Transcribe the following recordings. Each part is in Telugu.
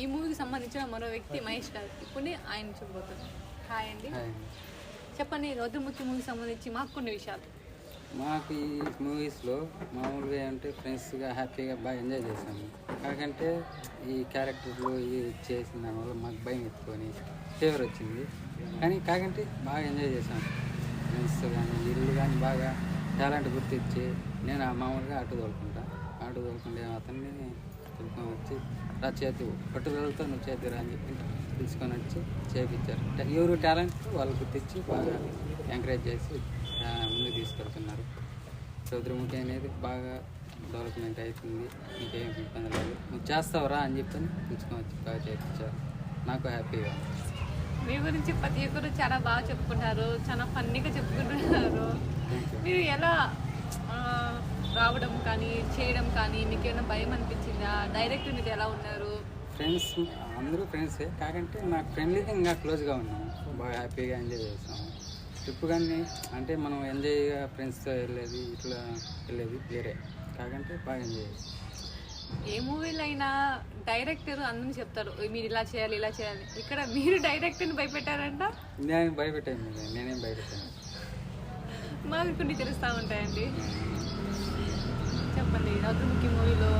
ఈ మూవీకి సంబంధించిన మరో వ్యక్తి మహేష్ గారు. ఇప్పుడు ఆయన చూడబోతున్నాం. హాయ్ అండి. చెప్పండి రౌద్రముఖి మూవీకి సంబంధించి మాకు కొన్ని విషయాలు. మాకు ఈ మూవీస్లో మామూలుగా అంటే ఫ్రెండ్స్గా హ్యాపీగా బాగా ఎంజాయ్ చేసాము కాకంటే ఈ క్యారెక్టర్లు ఇవి చేసిన దానివల్ల మాకు భయం ఎత్తుకొని ఫేవర్ వచ్చింది. కానీ కాకంటే బాగా ఎంజాయ్ చేసాం ఫ్రెండ్స్ కానీ ఇల్లు కానీ బాగా టాలెంట్ గుర్తించి నేను ఆ మామూలుగా ఆటో తోలుకుంటా. ఆటో తోలుకుంటే అతన్ని పిలుచుకొని వచ్చి రా చేతి పట్టుదలతో నువ్వు చేతిరా అని చెప్పి పిలుచుకొని వచ్చి చేపించారు. ఎవరు టాలెంట్ వాళ్ళు గుర్తించి బాగా ఎంకరేజ్ చేసి ముందుకు తీసుకెళ్తున్నారు. చౌదరిముఖి అనేది బాగా డెవలప్మెంట్ అవుతుంది ఇంకేం ఇబ్బంది లేదు. నువ్వు చేస్తావురా అని చెప్పని పిలుచుకొని వచ్చి బాగా చేయించారు నాకు హ్యాపీగా. మీ గురించి ప్రతి ఒక్కరు చాలా బాగా చెప్పుకుంటారు చాలా ఫన్నీగా చెప్పుకుంటున్నారు. మీరు ఎలా రావడం కానీ చేయడం కానీ మీకు ఏమైనా భయం అనిపించిందా? డైరెక్ట్ మీరు ఎలా ఉన్నారు? ఫ్రెండ్స్ అందరూ ఫ్రెండ్సే కాకంటే నాకు ఫ్రెండ్లీగా ఇంకా క్లోజ్గా ఉన్నాము బాగా హ్యాపీగా ఎంజాయ్ చేస్తాము ట్రిప్ కానీ అంటే మనం ఎంజాయ్గా ఫ్రెండ్స్తో వెళ్ళేది ఇట్లా వెళ్ళేది వేరే. కాకంటే బాగా ఎంజాయ్ చేస్తాం ఏ మూవీలో అయినా డైరెక్టర్ అందరూ చెప్తారు "ఓయ్, మీరు ఇలా చేయాలి ఇలా చేయాలి. ఇక్కడ మీరు డైరెక్టర్ని భయపెట్టారంట? నేను భయపెట్టాను నేనేం భయపెట్టాను? మాకు కొన్ని తెలుస్తూ ఉంటాయండి. చెప్పండి. రౌద్రముఖి మూవీలో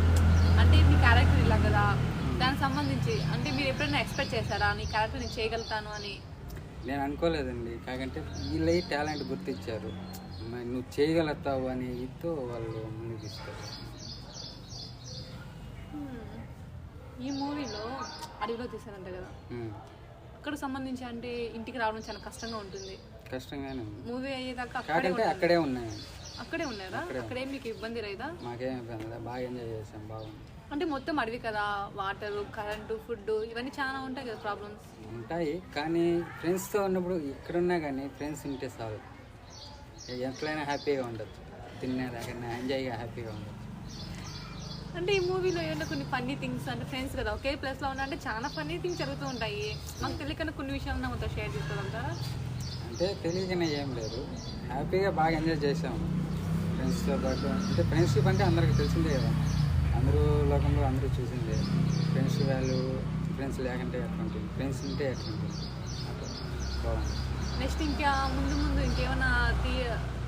అంటే మీ క్యారెక్టర్ ఇలా కదా. దానికి సంబంధించి అంటే మీరు ఎప్పుడైనా ఎక్స్పెక్ట్ చేశారా? నీ క్యారెక్టర్ నేను చేయగలుగుతాను అని. నేను అనుకోలేదండి. కాకంటే వీళ్ళై టాలెంట్ గుర్తించారు. నువ్వు చేయగలుగుతావు అనే ఇదితో వాళ్ళు ముందుకు తీసుకెళ్ళారు. ఈ మూవీలో అడవిలో తీశారంట కదా. అక్కడ సంబంధించి అంటే ఇంటికి రావడం చాలా కష్టంగా ఉంటుంది. కష్టంగానే మూవీ అయ్యేదాకా అక్కడే. అక్కడే ఉన్నాయి. అక్కడే ఉన్నారా? అక్కడే మీకు ఇబ్బంది లేదా? మాకేం ఇబ్బంది లేదు. బాగా ఎంజాయ్ చేసాం బాగుంది. అంటే మొత్తం అడవి కదా? వాటర్ కరెంటు ఫుడ్ ఇవన్నీ చాలా ఉంటాయి కదా ప్రాబ్లమ్స్ ఉంటాయి కానీ ఫ్రెండ్స్తో ఉన్నప్పుడు ఎక్కడున్నా కానీ ఫ్రెండ్స్ ఉంటే చాలు. ఎట్లయినా హ్యాపీగా ఉండొచ్చు. తినేదాకైనా ఎంజాయ్గా హ్యాపీగా ఉండొచ్చు. అంటే ఈ మూవీలో ఏమైనా కొన్ని ఫన్నీ థింగ్స్ అంటే ఫ్రెండ్స్ కదా ఒకే ప్లేస్లో ఉన్నా అంటే చాలా ఫన్నీ థింగ్స్ జరుగుతూ ఉంటాయి. మాకు తెలియకన్నా కొన్ని విషయాలు నాతో షేర్ చేసుకోగలుగుతారా? అంటే తెలియకనే ఏం లేదు. హ్యాపీగా బాగా ఎంజాయ్ చేసాము. ఫ్రెండ్స్తో పాటు అంటే ఫ్రెండ్షిప్ అంటే అందరికి తెలిసిందే కదా. అందరూ లోకంలో అందరూ చూసిందే. ఫ్రెండ్స్ వాల్యూ ఫ్రెండ్స్ లేకుంటే ఎట్లుంటుంది? ఫ్రెండ్స్ ఉంటే ఎట్లుంటుంది? నెక్స్ట్ ఇంకా ముందు ముందు ఇంకేమైనా తీ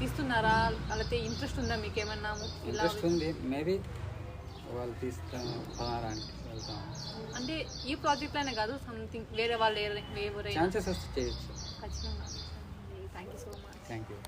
తీస్తున్నారా? లేకపోతే ఇంట్రెస్ట్ ఉందా మీకు ఏమన్నా ఇంట్రెస్ట్ ఉంది. మేబీ వాళ్ళు పలారానికి వెళ్తాము అంటే ఈ ప్రాజెక్ట్లోనే కాదు సంథింగ్ వేరే వాళ్ళు ఛాన్సెస్ వస్తే చేయొచ్చు. ఖచ్చితంగా. Thank you so much. Thank you